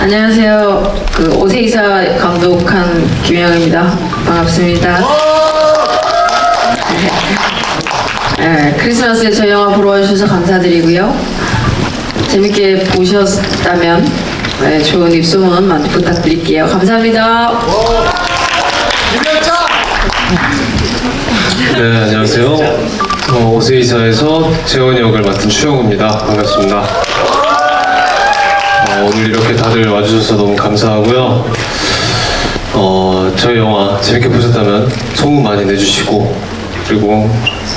안녕하세요. 그 오세이사 감독한 김영입니다. 반갑습니다. 네, 크리스마스에 저희 영화 보러 와주셔서 감사드리고요. 재밌게 보셨다면 네, 좋은 입소문 많이 부탁드릴게요. 감사합니다. 네, 안녕하세요. 어, 오세이사에서 재원이 역을 맡은 추영우입니다. 반갑습니다. 어, 오늘 이렇게 다들 와주셔서 너무 감사하고요. 어, 저희 영화 재밌게 보셨다면 소문 많이 내주시고 그리고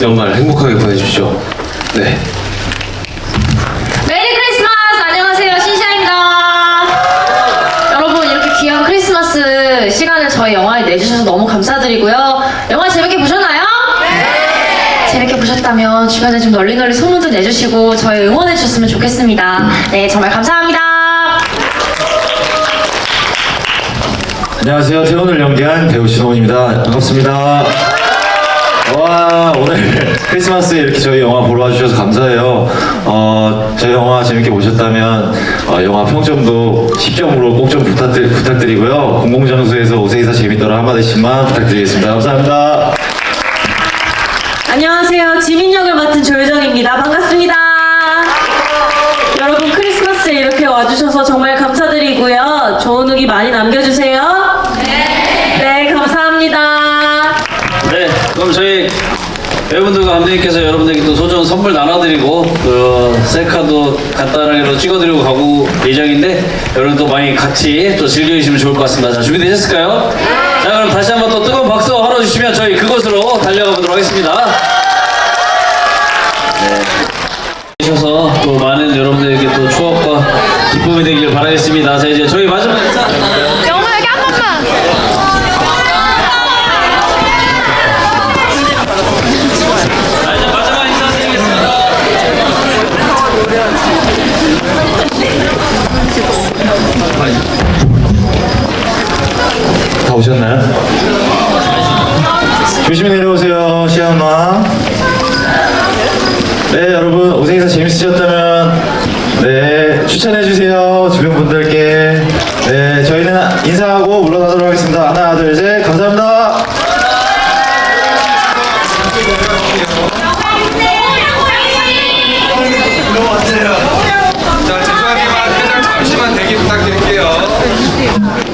연말 행복하게 보내주십시오. 네. 메리 크리스마스! 안녕하세요. 신샤입니다. 여러분, 이렇게 귀한 크리스마스 시간을 저희 영화에 내주셔서 너무 감사드리고요. 영화 재밌게 보셨나요? 네! 재밌게 보셨다면 주변에 좀 널리 널리 소문도 내주시고 저희 응원해 주셨으면 좋겠습니다. 네, 정말 감사합니다. 안녕하세요. 태원을 연기한 배우 신호훈입니다. 반갑습니다. 와, 오늘 크리스마스에 이렇게 저희 영화 보러 와주셔서 감사해요. 어, 저희 영화 재밌게 보셨다면, 어, 영화 평점도 10점으로 꼭 좀 부탁드리, 부탁드리고요. 공공장소에서 오세이사 재밌더라 한마디씩만 부탁드리겠습니다. 감사합니다. 안녕하세요. 지민 역을 맡은 조효정입니다. 반갑습니다. 여러분 크리스마스에 이렇게 와주셔서 정말 감사드리고요. 좋은 후기 많이 남겨주세요. 네. 네, 감사합니다. 네, 그럼 저희 배우분들과 감독님께서 여러분들께 또 소정 선물 나눠드리고 그 셀카도 간단하게도 찍어드리고 가고 예정인데 여러분 또 많이 같이 또 즐겨주시면 좋을 것 같습니다. 자 준비되셨을까요? 자 그럼 다시 한번 또 뜨거운 박수 하러 주시면 저희 그곳으로 달려가 보도록 하겠습니다. 네. 주셔서 또 많은 여러분들에게 또 추억과 기쁨이 되길 바라겠습니다. 자 이제 저희 마지막 인사. 다 오셨나요? 조심히 내려오세요. 시아마. 네, 여러분 오세이사 재밌으셨다면 네 추천해 주세요 주변 분들께. 네, 저희는 인사하고 물러나도록 하겠습니다. 하나, 둘, 셋, 감사합니다. 자, 죄송하지만 회장 잠시만 대기 부탁드릴게요.